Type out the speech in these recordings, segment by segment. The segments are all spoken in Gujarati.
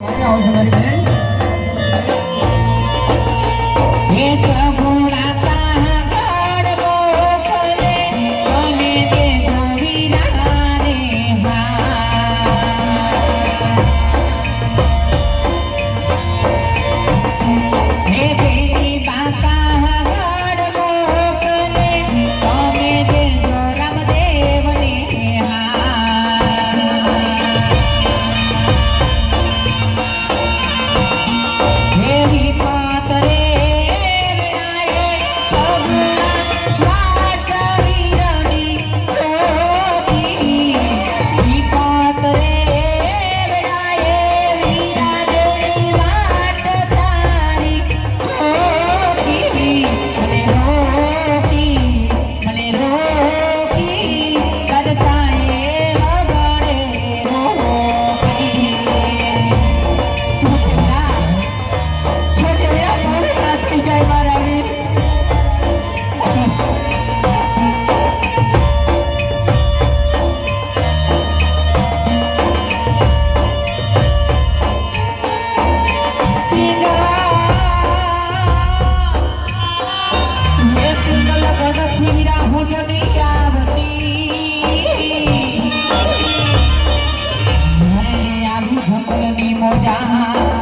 ક્યારે આવશે મારી ભગલની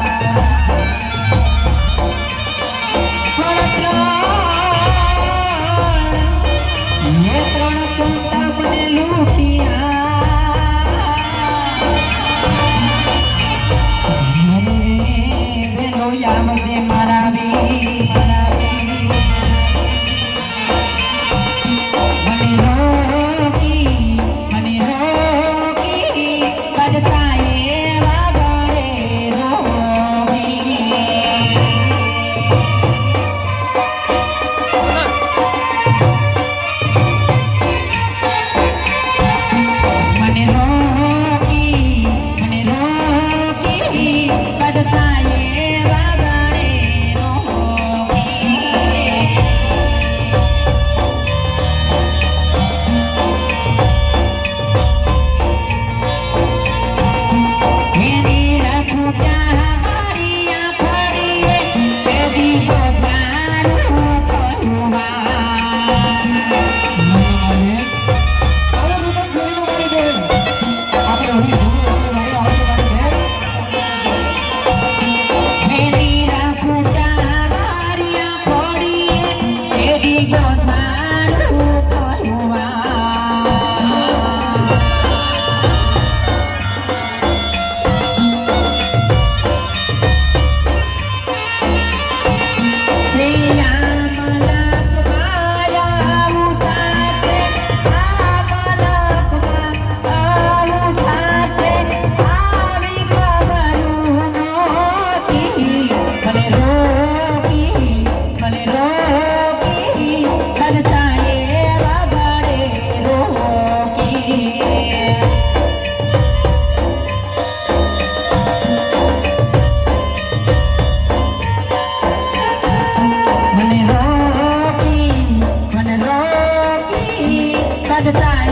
the time.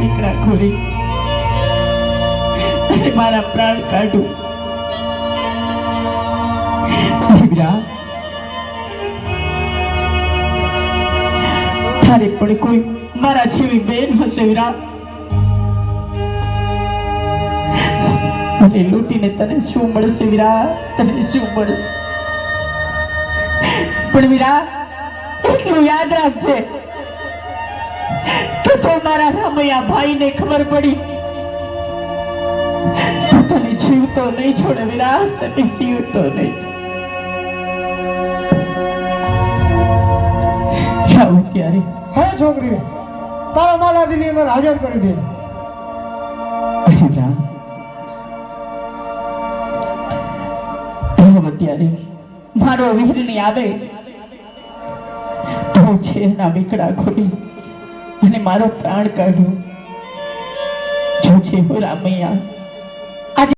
દીકરા ખોલી અને મારા પ્રાણ કાઢું. દીકરા, તારે પણ કોઈ મારા જેવી બેન હશે વિરા. મને લૂંટીને તને શું મળશે વિરા? તને શું મળશે? પણ વિરા, એટલું યાદ રાખજે. કે જો મારા રામૈયા ભાઈને ખબર પડી. તો તને જીવતો નહીં છોડે વિરાટ તને જીવતો નહીં આવું ત્યારે. હે છોકરી તારા માલ આ અંદર હાજર કરી દે. અરે રામ. રામ અત્યારે મારો વીરની આવે. તો છે ના બીકડા ખોલી અને મારો પ્રાણ કાઢ્યો જો છે હું રામૈયા